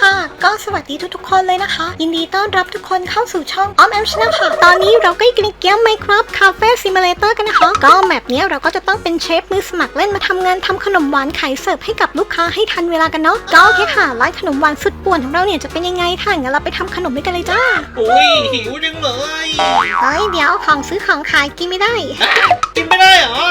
ค่ะ ก็สวัสดีทุกๆคนเลยนะคะ ยินดีต้อนรับทุกคนเข้าสู่ช่องออมแอมชนะค่ะ ตอนนี้เราก็อยู่ในเกม Minecraft Cafe Simulator กันนะคะ ก็แมปเนี้ยเราก็จะต้องเป็นเชฟมือสมัครเล่นมาทำงานทำขนมหวานขายเสิร์ฟให้กับลูกค้าให้ทันเวลากันเนาะก็โอเคค่ะร้านขนมหวานสุดป่วนของเราเนี่ยจะเป็นยังไงถ้างั้นเราไปทำขนมด้วยกันเลยจ้าอุ้ยหิวจังเลยเฮ้ยเดี๋ยวของซื้อของขายกินไม่ได้ กินไม่ได้ เหรอ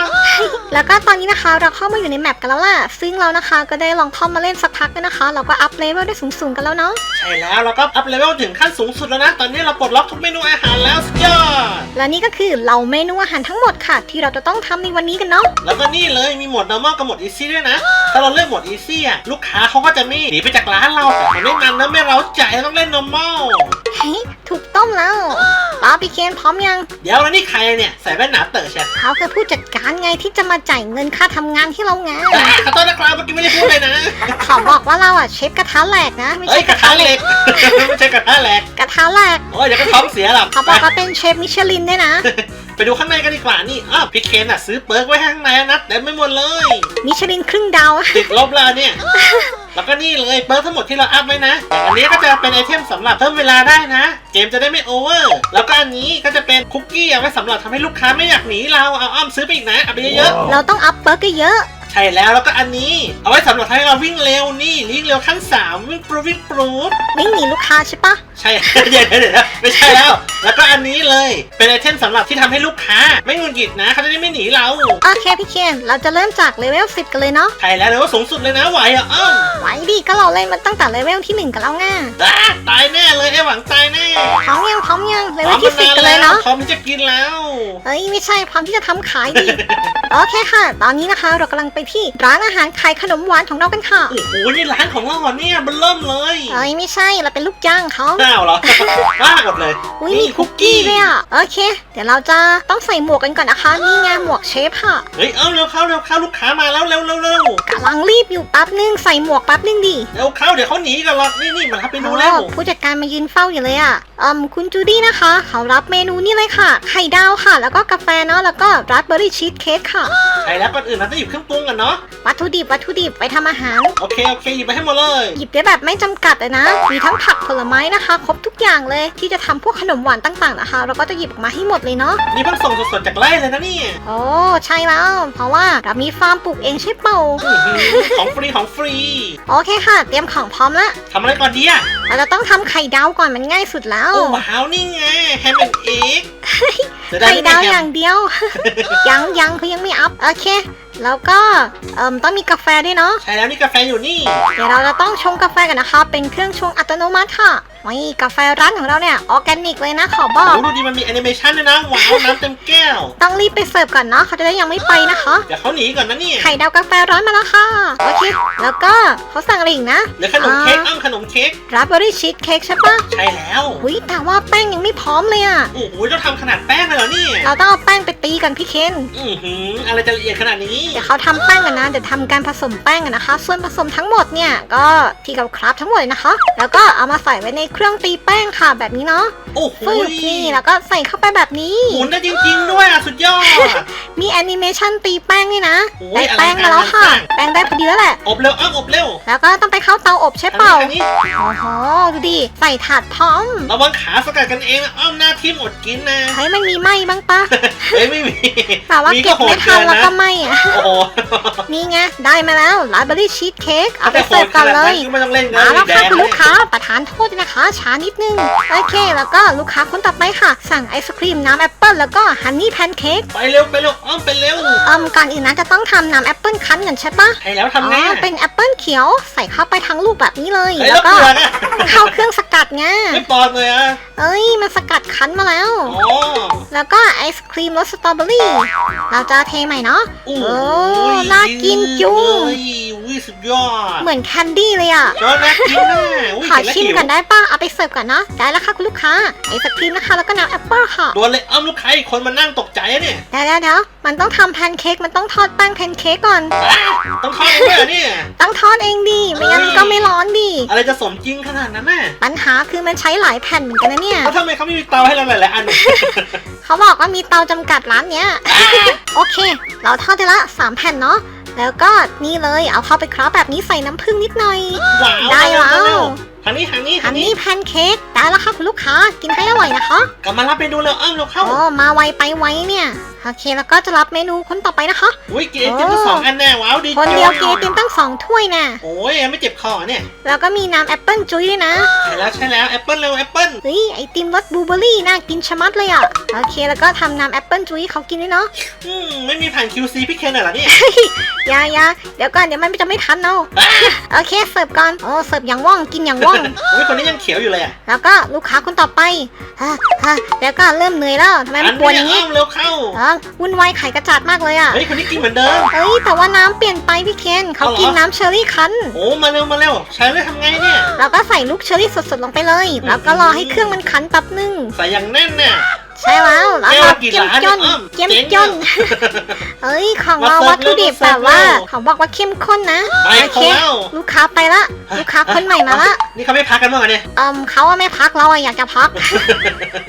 แล้วก็ตอนนี้นะคะเราเข้ามาอยู่ในแมปกันแล้วล่ะ ซึ่งเรานะคะก็ได้ลองเข้ามาเล่นสักพักแล้วนะคะ เราก็อัพเลเวลได้สูงๆกันแล้วเนาะ ใช่แล้วเราก็อัพเลเวลถึงขั้นสูงสุดแล้วนะ ตอนนี้เราปลดล็อกทุกเมนูอาหารแล้วสุดยอด และนี่ก็คือเราเมนูอาหารทั้งหมดค่ะ ที่เราจะต้องทำในวันนี้กันเนาะ แล้วก็นี่เลยมีโหมด normal กับโหมด easy ด้วยนะ ถ้าเราเลือกโหมด easy อะลูกค้าเขาก็จะไม่หนีไปจากร้านเราแต่มันไม่มันนะไม่เราใจต้องเล่น normal เฮ้ย ถูกต้องแล้วป้าพี่เคนพร้อมยัง เดี๋ยวแล้วนี่ใครเนี่ยใส่แว่นหนาเต๋อใช่เขาคือผู้จัดการไงที่จะมาจ่ายเงินค่าทำงานที่เราไงอะขอโทษนะครับเมื่อกี้ไม่ได้พูดเลยนะเขาบอกว่าเราอะเชฟกระทะแหลกนะ ไม่เอ้ใช่ยกกระระทะทะเหเหล็ล็กก ไม่ใช่กระทะแหลกกระทะแหลกโอ้ยเดี๋ยวก็ท้องเสียหรอกเขาบอกว่าเป็นเชฟมิชลินด้วยนะ ไปดูข้างในกันดีกว่านี่อ้าวพี่เคนอะซื้อเปิร์กไว้ข้างในนะเต็มไม่หมดเลยมิชลินครึ่งดาวติดลบแล้วเนี่ย แล้วก็นี่เลยเปิร์กทั้งหมดที่เราอัพไว้นะอย่างอันนี้ก็จะเป็นไอเทมสำหรับเพิ่มเวลาได้นะ เกมจะได้ไม่โอเวอร์ แล้วก็อันนี้ก็จะเป็นคุกกี้เอาไว้สำหรับทำให้ลูกค้าไม่อยากหนีเราเอาอ้อมซื้อไปอีกนะเอาไปเยอะเราต้องอัพเบิร์กเยอะๆใช่แล้วแล้วก็อันนี้เอาไว้สำหรับทำให้เราวิ่งเร็วนี่วิ่งเร็วขั้นสามวิ่งปรูวิ่งปรูดวิ่งหนีลูกค้าใช่ปะ ใช่ เดี๋ยวเดี๋ยวเดี๋ยวไม่ใช่แล้ว แล้วก็อันนี้เลย เป็นไอเทมสำหรับที่ทำให้ลูกค้า ไม่หงุดหงิดนะเขาจะได้ไม่หนีเรา โอเคพี่เคนเราจะเริ่มจากเลเวล10 กันเลยเนาะใช่แล้วเลยวาสูงสุดเลยนะไหวอะอ้อมไหวดิก็เราเล่นมันตั้งแต่เลเวลที่ 1 กันแล้วไงอะตายแน่เลยไอ้หวังตายแน่พร้อมยังพร้อมยังเลเวลที่สิบกันเลยเนาะพร้อมที่จะกินแล้ว เฮ้ยไม่ใช่พร้อมที่จะทำขายดิ โอเคค่ะ ตอนนี้นะคะเรากำลังไปที่ร้านอาหารขายขนมหวานของเรากันค่ะโอ้โหนี่ร้านของเราเหรอเนี่ยมันเริ่มเลย เฮ้ยไม่ใช่เราเป็นลูกจ้างเขาอ้าวเหรอว่าหมดเลยอุ้ยมีคุกกี้ด้วยอะโอเค เดี๋ยวเราจะต้องใส่หมวกกันก่อนนะคะนี่ไงหมวกเชฟค่ะเฮ้ยเอาเร็วเข้าเร็วเข้าลูกค้ามาแล้วเร็วเร็วเร็วกำลังรีบอยู่แป๊บนึงใส่หมวกแป๊บนึงดิเร็วเข้าเดี๋ยวเขาหนีกันหรอกนี่นี่มันทับไปดูแล้วโอ้ผู้จัดการมายืนเฝ้าอยู่เลยอะอืมคุณจูดี้นะคะ เขารับเมนูนี่เลยค่ะไข่ดาวค่ะ แล้วก็กาแฟเนาะแล้วก็ราสเบอร์รี่ชีสเค้กค่ะใช่แล้วก่อนอื่นเราต้องหยิบเครื่องปรุงกันเนาะวัตถุดิบวัตถุดิบไปทำอาหารโอเคโอเคหยิบไปให้หมดเลยหยิบได้แบบไม่จำกัดเลยนะมีทั้งผักผลไม้นะคะครบทุกอย่างเลย ที่จะทำพวกขนมหวานต่างๆนะคะ เราก็จะหยิบออกมาให้หมดเลยเนาะนี่เพิ่งส่งสดๆจากไร่เลยนะเนี่ยโอ้ใช่แล้ว เพราะว่าเรามีฟาร์มปลูกเองใช่เปล่าอื้อหือของฟรีของฟรี โอเคค่ะ เตรียมของพร้อมละทำอะไรก่อนดีอะ เราจะต้องทำไข่ดาวก่อนมันง่ายสุดแล้ว โอ้ว้าวนี่ไงแฮมแอนด์เอ็กจะได้ไข่ไม่ดาวแฮอมย่างเดียว ยังยังเขายังไม่อัพโอเค แล้วก็เอ่มต้องมีกาแฟด้วยเนาะใช่แล้วนี่กาแฟอยู่นี่ เดี๋ยวเราจะต้องชงกาแฟกันนะคะ เป็นเครื่องชงอัตโนมัติค่ะนี่กาแฟร้านของเราเนี่ยออร์แกนิกเลยนะขอบอกโอ้ดูดีมันมีแอนิเมชันด้วยนะว้าวน้ำเต็มแก้ว ต้องรีบไปเสิร์ฟก่อนเนาะเขาจะได้ยังไม่ไปนะคะเดี๋ยวเขาหนีก่อนนะเนี่ยไข่ดาวกาแฟร้อนมาแล้วค่ะโอเคแล้วก็เขาสั่งอะไรอีกนะเหลือขนมเค้กอ้อมขนมเค้กราสเบอร์รี่ชีสเค้กใช่ปะใช่แล้วหุยแต่ว่าแป้งยังไม่พร้อมเลยอะโอ้โหต้องทำขนาดแป้งเลยเหรอเนี่ยเราต้องเอาแป้งไปตีกันพี่เคนอือหืออะไรจะละเอียดขนาดนี้เดี๋ยวเขาทำแป้งกันนะเดี๋ยวทำการผสมแป้งกันนะคะ ส่วนผสมทั้งหมดเนี่ยก็ที่เราคราฟทั้งหมดเลยนะคะ แล้วก็เอามาใส่ไว้ในเครื่องตีแป้งค่ะแบบนี้เนาะโอ้โหฟึบนี่แล้วก็ใส่เข้าไปแบบนี้หมุนได้จริง ๆ ด้วยอะสุดยอด มีแอนิเมชันตีแป้งด้วยนะโอ้ได้ยแป้งมาแล้วค่ะ อลังการ แป้งได้พอดีแล้วแหละ อบเร็วอ้อมอบเร็วแล้วก็ต้องไปเข้าเตาอบใช่เปล่าอันนี้โอ้โหดูดิ ใส่ถาดพร้อมระวังขาสกัดกันเองนะอ้อมหน้าทิ่มอดกินนะเฮ้ยมันมีไหมบ้างปะเฮ้ยไม่มีแต่ว่าเก็บไม่ทันแล้วก็ไหมอะโอ้โหนี่ไงได้มาแล้วราสเบอร์รี่ชีสเค้กเอาไปแต่โหเสิร์ดฟขกันนาดเลนั้นยก็ไม่ต้องเล่นมานะแล้วแดค่ะงคุณเลลูยกค้าประทานโทษด้วยนะคะ ช้านิดนึง โอเค แล้วก็ลูกค้าคนต่อไปค่ะ สั่งไอศครีมน้ำแอปเปิลแล้วก็ฮันนี่แพนเค้กไปเร็วไปเร็วอ้อมไปเร็วเอิ่มก่อนอื่นนะจะต้องทำน้ำแอปเปิลคั้นกันใช่ปะใช่แล้วทำไงอ๋ออะเป็นแอปเปิลเขียวใส่เข้าไปทั้งลูกแบบนี้เลยเฮ้ยแล้แล้ววก็เกลือนะเข้าเครื่องสกัดไงไม่ปลอดเลยอะเอ้ย มันสกัดคั้นมาแล้ว อ๋อ แล้วก็ไอศครีมรสสตรอเบอรี่ เราจะเทใหม่เนาะ โอ้โอ้ยน่ากินจุงเฮ้ย อุ้ยสุดยอดเหมือนแคนดี้เลยอะก็น่ากินนะอุ้ยขอเห็นแล้วชิมหิวกันได้ป่ะ เอาไปเสิร์ฟก่อนเนาะ ได้แล้วค่ะคุณลูกค้า ไอศครีมนะคะ แล้วก็น้ำแอปเปิลค่ะ โดนเลยอ้อมลูกค้าอีกคนมานั่งตกใจอะเนี่ยเดี๋ยวเดี๋ยวเดี๋ยวมันต้องทำแพนเค้ก มันต้องทอดแป้งแพนเค้กก่อน อ้าวต้องเข้าไปด้วยเหรอเนี่ย ต้องทอดเองดิ ไม่งั้นก็ไม่ร้อนดิ อะไรจะสมจริงขนาดนั้นน่ะปัญหาคือมันใช้หลายแผ่นเหมือนกันนะเนี่ย แล้วทำไมเขาไม่มีเตาให้เราหลายๆอันเขาบอกว่ามีเตาจำกัดร้านเนี้ย โอเค เราทอดได้ละสามแผ่นเนาะ แล้วก็นี่เลยเอาเข้าไปคราฟแบบนี้ใส่น้ำผึ้งนิดหน่อย ว้าวได้แล้วเร็ๆทางนี้ทาอังนนี้นี้แพนเค้กได้แล้วค่ะคุณลูกค้ากินให้อร่อยนะคะ กลับมารับเมนูแล้วอ้อมเราเข้า โอ้มาไวไปไวเนี่ย โอเคแล้วก็จะรับเมนูคนต่อไปนะคะ อุ้ยกินไอติมทั้งสองอันแน่ว้าวดีคนเดียวกินไอติมตั้งสองถ้วยน่ะ โอ้ยยังไม่เจ็บคอเนี่ย แล้วก็มีน้ำแอปเปิลจุ้ยด้วยนะ ใช่แล้วใช่แล้วแอปเปิลเร็วแอปเปิลเฮ้ยไอติมรสบลูเบอร์รี่น่ากินชะมัดเลยอะ โอเคแล้วก็ทำน้ำแอปเปิลจุ้ยให้เขากินด้วยเนาะ อืมไม่มีผ่าน QC พี่เคนเหรอเนี่ยอยาอยาเดี๋ยวก่อนเดี๋ยวมันจะไม่ทันเอาโอเคเสิร์ฟก่อนโอ้เสิร์ฟอย่างว่องกินอย่างว่องอุ้ยคนนี้ยังเขียวอยู่เลยอะแล้วก็ลูกค้าคนต่อไปฮะฮะเดี๋ยวก็เริ่มเหนื่อยแล้วทำไมมันปวดอย่างนี้นี้อ้อมเร็วเข้าอ๋อวุ่นวายไข่กระจาดมากเลยอะ เฮ้ยคนนี้กินเหมือนเดิมเฮ้ยแต่ว่าน้ำเปลี่ยนไปพี่เคนเขาเอาเหรอกินน้ำเชอร์รี่คั้น โอ้มาเร็วมาเร็วใช้เลยทำไงเนี่ยแล้วก็ใส่ลูกเชอร์รี่สดๆลงไปเลย แล้วก็รอให้เครื่องมันคั้นแป๊บนึง ใส่อย่างแน่นเนี่ย ใช่แล้วแล้วแก้วก็ละกี่เจียมล้านจนเนี่ยอ้อมเจียมเจ๋งจนอะเอ้ยของมาเราเสิร์ฟวัตถุดิบเร็วแบบว่ามาเสิร์ฟเร็วเขาบอกว่าเข้มข้นนะไปโอเคเขาแล้ว ลูกค้าไปละ ลูกค้าคนใหม่มาละนี่เขาไม่พักกันบ้างเหรอเนี่ย เอิมเขาอะไม่พักเราอะอยากจะพัก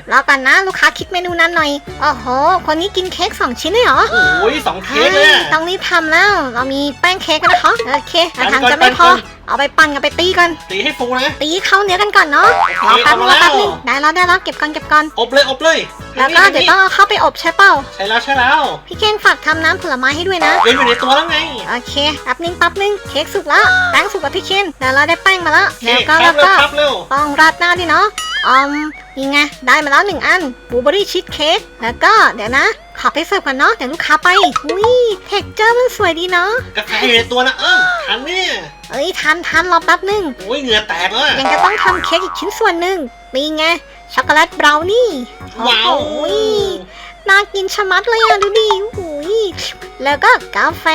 แล้วกันนะ ลูกค้าคิดเมนูนั้นหน่อยโอ้โห คนนี้กินเค้กสองชิ้นเลยเหรอ โอ้ยสองเค้กเลยฮ้อะต้องรีบทำแล้ว เรามีแป้งเค้กกันนะคะ โอเคแต่ทางปั่นก่อนจะไม่พอปั่นก่อน เอาไปปั่นกับไปตีกันตีให้ฟูนะ ตีเข้าเนื้อกันก่อนเนาะรอแป๊บนึงรอแป๊บนึงได้แล้วได้แล้วเก็บก่อนเก็บก่อน อบเลยอบเลย แล้วก็เดี๋ยวต้องเอาเข้าไปอบใช่เปล่า ใช่แล้วใช่แล้ว พี่เคนฝากทำน้ำผลไม้ให้ด้วยนะเย็นอยู่ในตัวแล้วไง โอเคแป๊บนึงแป๊บนึงเค้กสุกแล้วแป้งสุกกับพี่เคนเดี๋ยวเราได้แป้งมาแล้วเค้แล้วกก็ครัแล้บวเร็วก็ครับเร็วต้องราดหน้าด้วยเนาะอืมนี่ไงได้มาแล้วหนึ่งอันบลูเบอรี่ชีสเค้กแล้วก็เดี๋ยวนะขอไปเสิร์ฟก่อนเนาะเดี๋ยวลูกค้าไปอุ้ยเท็กเจอร์มันสวยดีเนาะกาแฟอยู่ในตัวนะเอิ่มทันเนี่ย เอ้ยทันทันรอแป๊บนึงโอ้ยเหงื่อแตกแล้วอะยังจะต้องทำเค้กอีกชิ้นส่วนหนึ่งนี่ไงช็อกโกแลตบราวนี่ว้าวโอ้ยน่ากินชะมัดเลยอะดูดิอุ้ยแล้วก็กาแฟ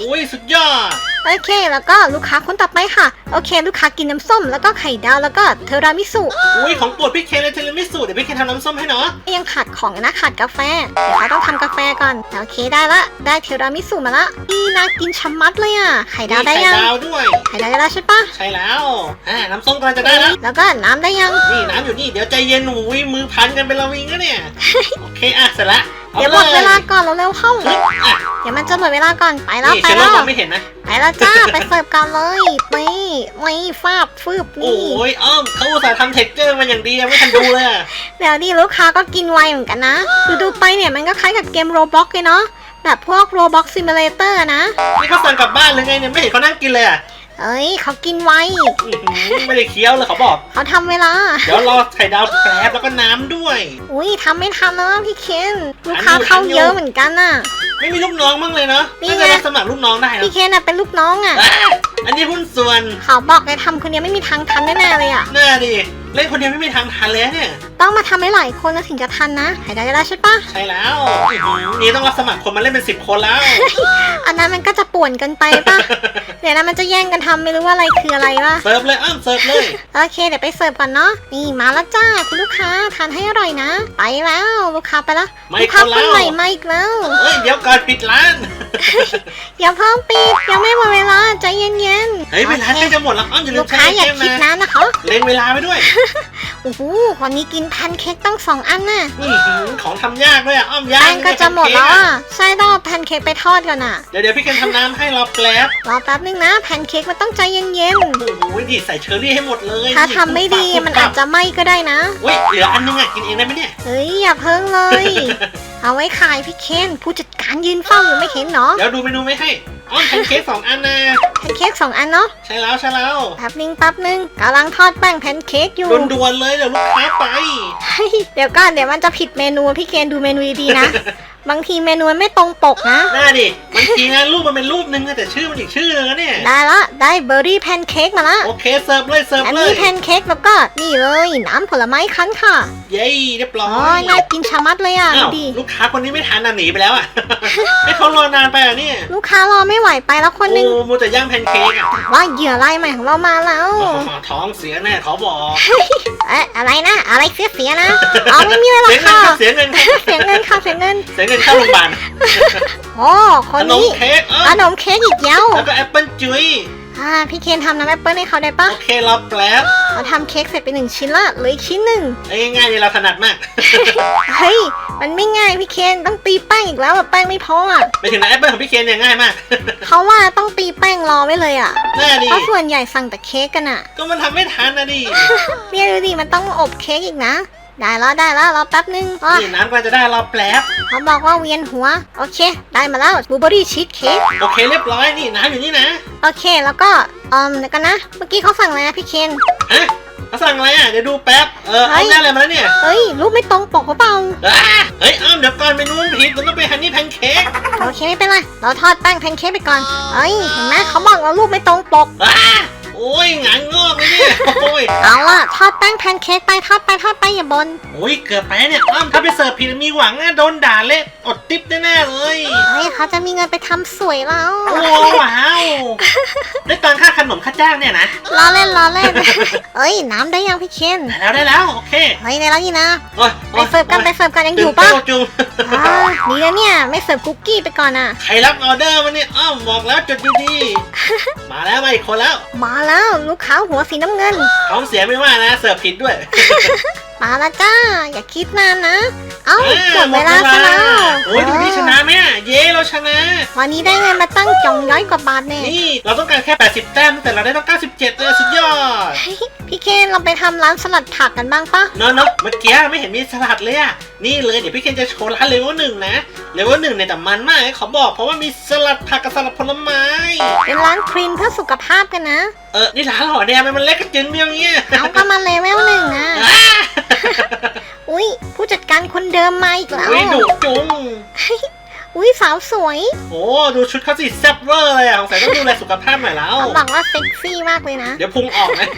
โอ้ยสุดยอด โอเค แล้วก็ลูกค้าคนต่อไปค่ะ โอเค ลูกค้ากินน้ำส้มแล้วก็ไข่ดาวแล้วก็เทอรามิสุอุ้ยของโปรดพี่เคนเลยเทเลมิสุเดี๋ยวพี่เคนทำน้ำส้มให้เนาะยังขาดของนะขาดกาแฟเดี๋ยวเขาต้องทำกาแฟก่อนโอเคได้ละได้เทอรามิสุมาละนี่น่ากินชะมัดเลยอะไข่ดาวได้มียัไข่งดาวด้วยไข่ดาวได้แล้วใช่ปะใช่แล้วอ่าน้ำส้มกำลังจะได้แล้วแล้วก็น้ำได้ยังนี่น้ำอยู่นี่เดี๋ยวใจเย็นหนูยมือพันกันเป็นระวิงก็เนี่ยโอเคอะเสร็จละอา เดี๋ยวหมดยเวลาก่อนเราเร็วๆเข้าอะเดี๋ยวมันจะหมดเวลาก่อนไปแล้วนี่ไปเชลแล้ล์วมองไม่เห็นนะไปแล้วจ้าไปเสิร์ฟกันเลยนี่นี่ฟาบฟืบโอ้นี่ยอ้อมเขาอุตส่าห์ทำเท็กเจอร์มาอย่างดียังไม่ทันดูเลยอะเดี๋ยวนี่ลูกค้าก็กินไวเหมือนกันนะ ดูดูๆไปเนี่ยมันก็คล้ายกับเกมโรบ็อกเลยเนาะแบบพวกโรบ็อกซิมูเลเตอร์นะนี่เขาสั่งกลับบ้านเลยไงเนี่ยไม่เห็นเขานั่งกินเลยอะ เอ้ยเขากินไวอื้อหือไม่ได้เคี้ยวเลยเขาบอก เขาทำเวลา เดี๋ยวรอไข่ดาวแป๊บแล้วก็น้ำด้วย อุ้ยทำไม่ทันแล้วนะพี่เคนลูกค้าเข้าเยอะเหมือนกันน่ะ ไม่มีลูกน้องมั้างเลยเนาะนี่น่าไง จะรับสมัครลูกน้องได้นะพี่เคนน่ะเป็นลูกน้องอะอะอันนี้หุ้นส่วนเขาบอกเลยทำคนเดียวไม่มีทางทันแน่ๆเลยอะน่าดิ เล่นคนเดียวไม่มีทางทันเลยเนี่ย ต้องมาทำให้หลายคนแล้วถึงจะทันนะ หายได้แล้วใช่ปะใช่แล้วอื้อหือนี่ต้องรับสมัครคนมาเล่นเป็นสิบคนแล้ว อันนั้นมันก็จะป่วนเกันไปปะ เดี๋ยวนะมันจะแย่งกันทำไม่รู้ว่าอะไรคืออะไรปะเสิร์ฟเลยอ้อมเสิร์ฟเลย โอเคเดี๋ยวไปเสิร์ฟก่อนเนาะนี่มาแล้วจ้าคุณลูกค้าทานให้อร่อยนะ ไปแล้วลูกค้าไปแล้วไม่ลูกคค้านคแล้นวใหม่มาอีกแล้ว เฮ้ยเดี๋ยวก่อนปิดร้าน อย่าเพิ่งปิดยังไม่หมดเวลาใจเย็นๆเฮ้ยเวลาโอใกล้คจะหมดแล้วอ้อมอย่าลืลูมกใช้ค้าไออย่าเทมคิดนะนะนะคะ เล็งเวลาไปด้วยโอ้โหวันนี้กินแพนเค้กตั้งสองอันน่ะอื้อหือของทำยากด้วยอะอ้อมยากแป้งก็จะหมดแล้วอะใช่ต้องเอาแพนเค้กไปทอดก่อนอะ เดี๋ยวเดี๋ยวพี่เคนทำน้ำให้รอแป๊บรอแป๊บนึงนะแพนเค้กมันต้องใจเย็นโอ้โหดิใส่เชอร์รี่ให้หมดเลยๆ ถ้าทำไม่ดีมันอาจจะไหม้ก็ได้นะเฮ้ยเหลืออันนึงอะกินเองได้ไหมเนี่ย เฮ้ยอย่าเพิ่งเลย เอาไว้ขายพี่เคนผู้จัดการยืนเฝ้าอยู่ไม่เห็นเนาะเดี๋ยวดูเมนูไม่ให้ อ้อมแพนเค้กสองอันนะแพนเค้กสองอันเนาะใช่แล้วใช่แล้วแป๊บนึงแป๊บนึงกำลังทอดแป้งแพนเค้กอยู่ด่วนๆเลยเดี๋ยวลูกค้าไปเฮ้ยเดี๋ยวก่อนเดี๋ยวมันจะผิดเมนูพี่เคนดูเมนูดีๆนะ บางทีเมนูมันไม่ตรงปกนะหน้าดิบางทีนะรูปมันเป็นรูปนึงนะแต่ชื่อมันอีกชื่อนึงนะเนี่ย ได้ละ ได้เบอร์รี่แพนเค้กมาละโอเคเสิร์ฟเลยเสิร์ฟอันเลนี้ยแพนเค้กแล้วก็นี่เลยน้ำผลไม้คั้นค่ะเย้เรียบร้ออ๋อยน่ากินชะมัดเลยอะอ้าดูวดิลูกค้าคนนี้ไม่ทานน่ะหนีไปแล้วอะ ให้เขารอนานไปอะเนี่ยลูกค้ารอไม่ไหวไปแล้วคนหนึงโอ้มูแต่ย่างแพนเค้กอะว่าเหยื่อรายใหม่ของเรามาแล้วอ๋อท้องเสียแน่เขาบอกเอ๊ะอะไรนะ อะไรเสียๆนะ อ๋อไม่มีอะไรหรอกเสียเงินค่ะครับเสียเงินครับเสียเงินค่ะเสียเงิน เสียเงินเข้าโรงพยาบาลโอ้คขนนมนี้เค้กเอขอนมเค้กอีกแล้วแล้วก็แอปเปิ้ลจุ้ยออ่าพี่เคนทำน้ำแอปเปิ้ลให้เขาได้ปะโอเครอแป๊บเขาทำเค้กเสร็จไปหนึ่งชิ้นละเหลืออีกชิ้นหนึ่งเอ้ยง่ายๆนี่เราถนัดมากเฮ้ยมันไม่ง่ายพี่เคนต้องตีแป้งอีกแล้วอะแป้งไม่พออะไปถึงนะแอปเปิลของพี่เคนเนี่ยง่ายมากเขาว่าต้องตีแป้งรอไว้เลยอะน่าดีเพราะส่วนใหญ่สั่งแต่เค้กกันอะก็มันทำไม่ทันนะดิเนี่ยดูดิมันต้องอบเค้กอีกนะ ได้แล้วได้แล้วรอแป๊บนึงอะนี่น้ำกำลังจะได้รอแป๊บเขาบอกว่าเวียนหัว โอเค ได้มาแล้วบลูเบอรี่ชีสเค้กโอเคเรียบร้อยนี่น้ำอยู่นี่นะโอเคแล้วก็อืมเดี๋ยวกันนะ เมื่อกี้เขาสั่งอะไรนะพี่เคนฮะเขาสั่งอะไรอะเดี๋ยวดูแป๊บเออเฮ้เอายได้อะไรมาแล้วเนี่ยเฮ้ยรูปไม่ตรงปกหรือเปล่าอ้าเฮ้ยอ้อมเดี๋ยวก่อนเมนูมันผิดมันต้องเป็นฮันนี่แพนเค้กโอเคไม่เป็นไรเราทอดแป้งแพนเค้กไปก่อนเฮ้ยเห็นไหมเขาบอกว่ารูปไม่ตรงปกอ้าโอ้ยงานงอกเลยเนี่ยโอ้ยเอาล่ะทอดแป้งแพนเค้กไปทอดไปทอดไปอย่าบนโอ้ยเกือบไปเนี่ยอ้อมถ้าไปเสิร์ฟผิดมีหวังอะโดนด่าเละอดติ๊บแน่ๆเลยเฮ้ยเขาจะมีเงินไปทำสวยแล้วโอ้ว้าวได้ตังค่าขนมค่าจ้างเนี่ยนะล้อเล่นล้อเล่นเอ้ยน้ำได้ยังพี่เคนได้แล้วได้แล้วโอเคเฮ้ยได้แล้วนี่นะโอ้ยไปเสิร์ฟกันไปเสิร์ฟกันยังอยู่ปะปะจุง อ่าดีแล้วเนี่ยไม่เสิร์ฟคุกกี้ไปก่อนอะ ใครรับออเดอร์มาเนี่ยอ้อมบอกแล้วจดดีๆ มาแล้วมาอีกคนแล้ว มาแล้ว ลูกค้าหัวสีน้ำเงินท้องเสียไม่ว่านะ เสิร์ฟผิดด้วย มาแล้วจ้า อย่าคิดนานนะ เอ้าอ่าหมดเวลาซะแล้วโอ้ยดูนี่ชนะไหมอะเย้เราชนะ วันนี้ได้เงินมาตั้งจองร้อยกว่าบาทแน่นี่เราต้องการแค่ 80 แต้มแต่เราได้ต้อง97เลยสุดยอดเฮ้ยพี่เคนเราไปทำร้านสลัดผักกันบ้างปะเนาะเนาะเมื่อกี้ไม่เห็นมีสลัดเลยอะนี่เลยเดี๋ยวพี่เคนจะโชว์ร้านเลเวลหนึ่งนะเลเวลหนึ่งเนี่ยแต่มันมากขอบอกเพราะว่ามีสลัดผักกับสลัดผลไม้เป็นร้านครีมเพื่อสุขภาพกันนะ เออนี่ร้านหอแดงมันเล็กกระจึงเดียวเงี้ยเอาก็มาเลเวลหนึ่งนะอ่าอุ้ยผู้จัดการคนเดิมมาอีกแล้ว อุ้ยดุจุงอุ้ยสาวสวย โอ้ดูชุดเขาสิแซ่บเวอร์เลยอะสงสัยต้องดูแลสุขภาพหน่อยแล้วเขาบอกว่าเซ็กซี่มากเลยนะ เดี๋ยวพุงออกนะ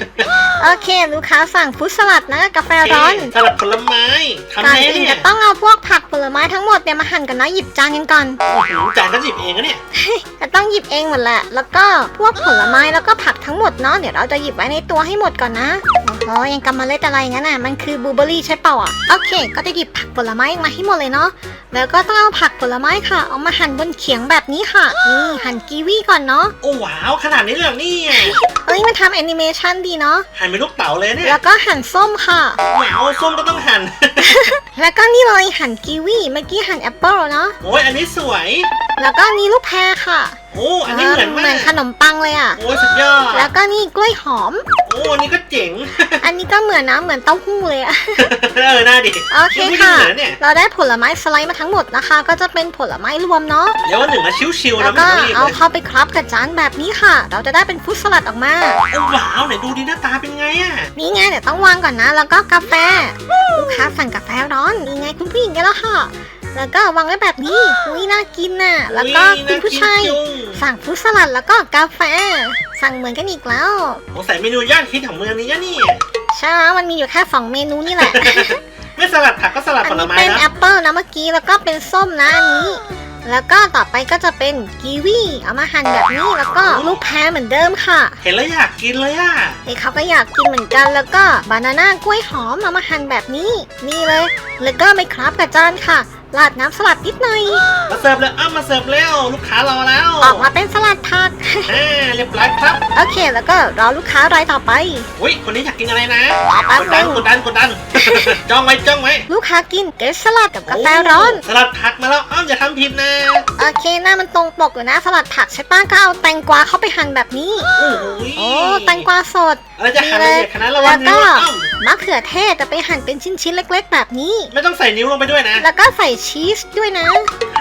โอเค ลูกค้าสั่งฟรุตสลัดนะกาแฟร้อนสลัดผลไม้ทำก่อนไงอื่นเนี่ยจะต้องเอาพวกผักผลไม้ทั้งหมดเนี่ยมาหั่นกันนะหยิบจานกันก่อนโอ้โหจานก็หยิบเองอะเนี่ยจะต้องหยิบเองหมดแหละ แล้วก็พวกผลไม้แล้วก็ผักทั้งหมดเนาะเดี๋ยวเราจะหยิบไว้ในตัวให้หมดก่อนนะ โอ้โหยังกำมาเล็ดอะไรงั้นน่ะ มันคือบลูเบอร์รี่ใช่เปล่าอะ โอเค ก็จะหยิบผักผลไม้มาให้หมดเลยเนาะ แล้วก็ต้องเอาผักผลไม้ค่ะ เอามาหั่นบนเขียงแบบนี้ค่ะ นี่หั่นกีวีก่อนเนาะ โอ้ว้าวขนาดนี้เลยเหรอเนี่ย เอ้ยมันทำแอนิเมชันดีเนาะ หั่นเป็นลูกเต๋าเลยเนี่ยแล้วก็หั่นส้มค่ะว้าวส้มก็ต้องหั่น แล้วก็นี่เลยหั่นกีวี เมื่อกี้หั่นแอปเปิลเนาะ โอ้ยอันนี้สวย แล้วก็นี่ลูกแพรค่ะโอ้อันนี้เหมือนเหมามือนกขนมปังเลยอะ โอ้ยสุดยอด แล้วก็นี่กล้วยหอมโอ้อันนี้ก็เจ๋ง อันนี้ก็เหมือนนะเหมือนเต้าหู้เลยอะเออน่าดิโอเคยังไม่ค่ะได้เหมือนเนี่ย เราได้ผลไม้สไลด์มาทั้งหมดนะคะ ก็จะเป็นผลไม้รวมเนาะ เดี๋ยววันหนึ่งมาชิวๆแล้นะวไม่ก็ต้องรีบเอาเลยเข้าไปคลับกับจานแบบนี้ค่ะ เราจะได้เป็นฟรุตสลัดออกมาโอ้ว้าวไหนดูดิหน้าตาเป็นไงอะนี่ไงเดี๋ยวต้องวางก่อนนะ แล้วก็กาแฟ ลูกค้าสั่งกาแฟร้อนนี่ไงคุณผู้หญิงกันแล้วค่ะ แล้วก็วางไว้แบบนี้อุ้ยน่ากินน่ะ แล้วก็อุ๊คุณผู้ชายน่กินจุงสั่งฟรุตสลัดแล้วก็กาแฟ สั่งเหมือนกันอีกแล้วสงสัยเมนูยอดฮิตของเมืองนี้นะเนี่ยใช่แล้วมันมีอยู่แค่สองเมนูนี่แหละไม่สลัดผักก็สลัดอัผนลนี้ไม้เป็นนะแอปเปิลนะเมื่อกี้แล้วก็เป็นส้มนะอันนี้แล้วก็ต่อไปก็จะเป็นกีวีเอามาหั่นแบบนี้แล้วก็ลูกแพรเหมือนเดิมค่ะ เห็นแล้วอยากกินเลยอะเด็กเขาก็อยากกินเหมือนกันแล้วก็บานาน่ากล้วยหอมเอามาหั่นแบบนี้ นี่เลย แล้วก็ไม่ครับกับจานค่ะ ราดน้ำสลัดนิดหน่อย มาเสิร์ฟเลยอ้ามาเสิร์ฟแล้วลูกค้ารอแล้วออกมาเป็นสลัดผัก อ่าเรียบร้อยครับ โอเค แล้วก็รอลูกค้ารายต่อไป อุ้ยคนนี้อยากกินอะไรนะรอแป๊บกดดันนึงกดดันกดดัน จ้องไว้จ้องไว้ลูกค้ากินเกรดสลัดกับกาแฟร้อน สลัดผักมาแล้วอ้อมอย่าทำผิดนะโอเคหน้ามันตรงปกอยู่นะสลัดผักใช่ป้ะก็เอาแตงกวาเข้าไปหั่นแบบนี้ โอ้โหโอ้แตงกวาสด อะไรจะหั่นละเอียดขนาดนั้นระวัแล้งวนิ้ก็วอ้อมมะเขือเทศแต่ไปหั่นเป็นชิ้นๆเล็ก ๆ แบบนี้ ไม่ต้องใส่นิ้วลงไปด้วยนะ แล้วก็ใส่ชีสด้วยนะ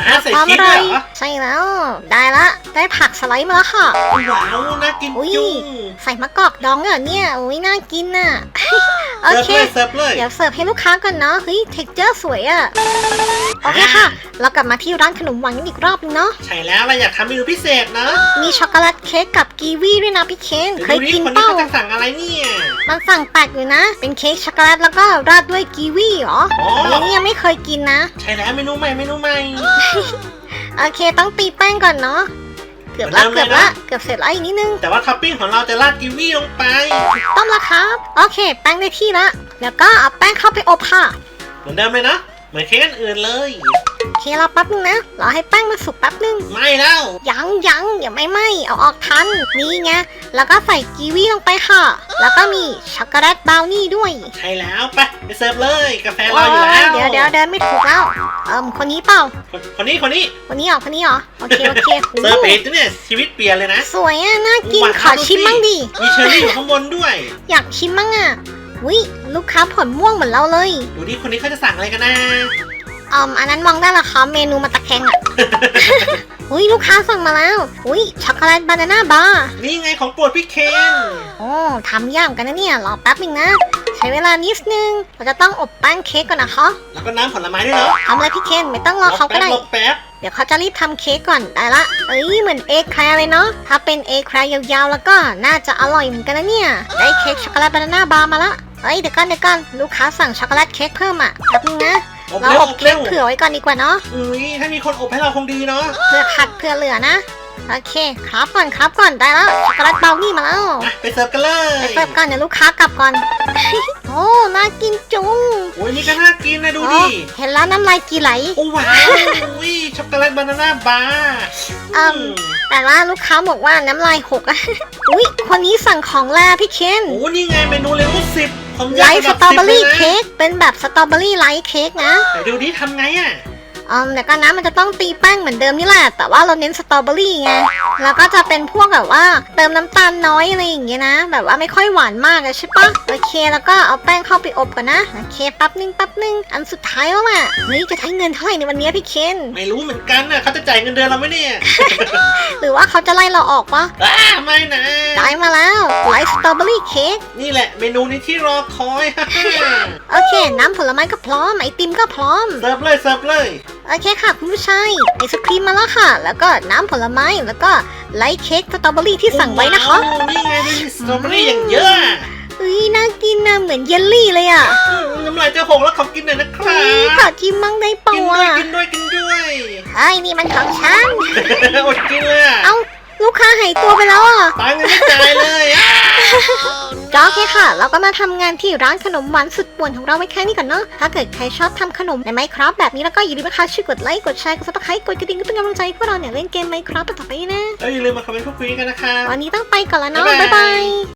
อ่าใส่ความชีสอด้ร่วอยยเหรอใช่แล้ว ได้ละ ได้ผักสไลด์มาแล้วค่ะ ว้าวน่ากินอุ๊ยจุ้งใส่มะกอกดองเหรอเนี่ยโอ้ยน่ากินน่ะ โอเสิร์ฟเคเลยเสิร์ฟเลยเดี๋ยวเสิร์ฟให้ลูกค้าก่อนเนาะ เฮ้ย เท็กเจอร์สวยอะโอเคค่ะ เรากลับมาที่ร้านขนมหวานกันอีกรอบนึงเนาะ ใช่แล้วเราอยากทำเมนูพิเศษนะมีช็อกโกแลตเค้กกับกีวีด้วยนะพี่เคนเดี๋ยวเคดูยดิกินคนเปนี้ล่าเขาจะสั่งอะไรเนี่ย มันสั่งแปลกอยู่นะ เป็นเค้กช็อกโกแลตแล้วก็ราดด้วยกีวีเหรออ๋ออันนี้ยังไม่เคยกินนะ ใช่แล้วเมนูใหม่เมนูใหม่ โอเคต้องตีแป้งก่อนเนาะ เกือบละเหมืเกืออนบเดิมเลยละนะเกือบเสร็จแล้วอีกนิดนึง แต่ว่าท็อปปิ้งของเราจะราดกิวีลงไปต้มละครับ โอเค แป้งได้ที่ละ แล้วก็เอาแป้งเข้าไปอบค่ะ เหมือนเดิมเลยนะ เหมือนเค้กอันอื่นเลย โอเครอแป๊บนึงนะ รอให้แป้งมันสุกแป๊บนึง ไม่แล้ว ยังยังอย่าไม่ไหมเอาออกทัน นี่ไง แล้วก็ใส่กีวีลงไปค่ะ แล้วก็มีช็อกโกแลตบราวนี่ด้วย ใช่แล้วไปไปเสิร์ฟเลย กาแฟรออยู่แล้วเดี๋ยวเดี๋ยวเดินไม่ถูกแล้ว เอิมคนนี้เปล่า คนคนนี้คนนี้คนนี้เหรอคนนี้เหรอ โอเคโอเคเสิร์ฟเองเนี่ยชีวิตเปลี่ยนเลยนะ สวยอะน่ากินหวานขอชิมบ้างดิ มีเชอร์รี่อยู่ข้างบนด้วย อยากชิมบ้างอะวิลูกค้าผลม่วงเหมือนเราเลย ดูดิคนนี้เขาจะสั่งอะไรกันนะ อืมอันนั้นมองได้ละคะเมนูมาตะแคงอะ อุ้ยลูกค้าสั่งมาแล้ว อุ้ยช็อกโกแลตบานาน่าบาร์นี่ไงของโปรดพี่เคนโอ้ทำยากเหมือนกันนะเนี่ยรอแป๊บนึงนะ ใช้เวลานิดนึง เราจะต้องอบแป้งเค้กก่อนนะคะแล้วก็น้ำผลไม้ด้วยเนาะทำอะไรพี่เคนไม่ต้องรอเขาก็แป๊บได้ รอแป๊บ เดี๋ยวเขาจะรีบทำเค้กก่อนได้ละ เอ้ยเหมือนเอแคร์เลยเนาะ ถ้าเป็นเอแคร์ยาวๆ แล้วก็น่าจะอร่อยเหมือนกันนะเนี่ย ได้เค้กช็อกโกแลตบานาน่าบาร์มาละเอ้ยเดี๋ยวก่อนเดี๋ยวก่อนลูกค้าสั่งช็อกโกแลตเค้กเพิ่มอะแป๊บนึงนะ อบเราเร็วออบบเค้เร็กวเผื่อไว้ก่อนดีกว่าเนาะอุ้ยถ้ามีคนอบให้เราคงดีเนาะเผื่อขัดเผื่อเหลือนะ โอเคครับก่อนครับก่อนได้แล้วช็อกโกแลตเบลนี่มาแล้วอะไปเสิร์ฟกันเลยไปเสิร์ฟก่อนเดี๋ยวลูกค้ากลับก่อนโอ้น่ากินจุงโอ้ยนี่ก็น่ากินนะดูอ๋ดิอเห็นแล้วน้ำลายกี่ไหล โอ้ว้าวอุ้ยช็อกโกแลตบานาน่าบาร์อืมแต่ว่าลูกค้าบอกว่าน้ำลายหกอะอุ๊ยคนนี้สั่งของแลพี่เคนโอ้นี่ไงเมนูเลเวลสิบผมไลยากท์สระดับตรอสิบเบอเลรี่ยนะเค้กเป็นแบบสตรอเบอรี่ไลท์เค้กนะไหนดูดิทำไงอะ อืมเดี๋ยวก็นะมันจะต้องตีแป้งเหมือนเดิมนี่แหละ แต่ว่าเราเน้นสตรอเบอรี่ไง แล้วก็จะเป็นพวกแบบว่าเติมน้ำตาลน้อยอะไรอย่างเงี้ยนะ แบบว่าไม่ค่อยหวานมากอะใช่ปะโอเค แล้วก็เอาแป้งเข้าไปอบก่อนนะ โอเคแป๊บนึงแป๊บนึง อันสุดท้ายแล้วล่ะเฮ้ยจะใช้เงินเท่าไหร่ในวันนี้พี่เคนไม่รู้เหมือนกันน่ะเขาจะจ่ายเงินเดือนเราไหมเนี่ย หรือว่าเขาจะไล่เราออกปะอ้าไม่นะได้มาแล้วไลท์สตรอเบอรี่เค้กนี่แหละเมนูนี้ที่รอคอย โอเค น้ำผลไม้ก็พร้อมไอติมก็พร้อม เสิร์ฟเลยเสิร์ฟเลยโอเคค่ะคุณผู้ชายไอศครีมมาแล้วค่ะ แล้วก็น้ำผลไม้แล้วก็ไลท์เค้กสตรอเบอรี่ที่สั่งไว้นะคะว้าวนี่ไงดูดิสตรอเบอรี่อย่างเยอะเฮ้ยน่ากินนะเหมือนเยลลี่เลยอะอืมน้ำลายจะหกแล้วขอกินหน่อยนะครัเฮ้ยบขอชิมมั่งได้เปล่ากินด้วยอะกินด้วยกินด้วยไอ้ยนี่มันของฉันอดกินเลยอะเอ้าลูกค้าหายตัวไปแล้วอะตังค์ยังไม่จ่ายเลยอะ ก็โอเคค่ะ เราก็มาทำงานที่ร้านขนมหวานสุดป่วนของเราไว้แค่นี้ก่อนเนาะ ถ้าเกิดใครชอบทำขนมในไมครับแบบนี้แล้วก็อย่าลืมนะคะช่วยกดไลค์ กดแชร์ กดซับสไครต์กดกระดิ่งเพื่อเป็นกำลังใจให้พวกเราเนี่ยเล่นเกมไมครับต่อไปนะแล้วอย่าลืมมาคอมเมนต์พูดคุยกันนะคะ วันนี้ต้องไปก่อนแล้วเนาะ บ๊ายบายบ๊ายบาย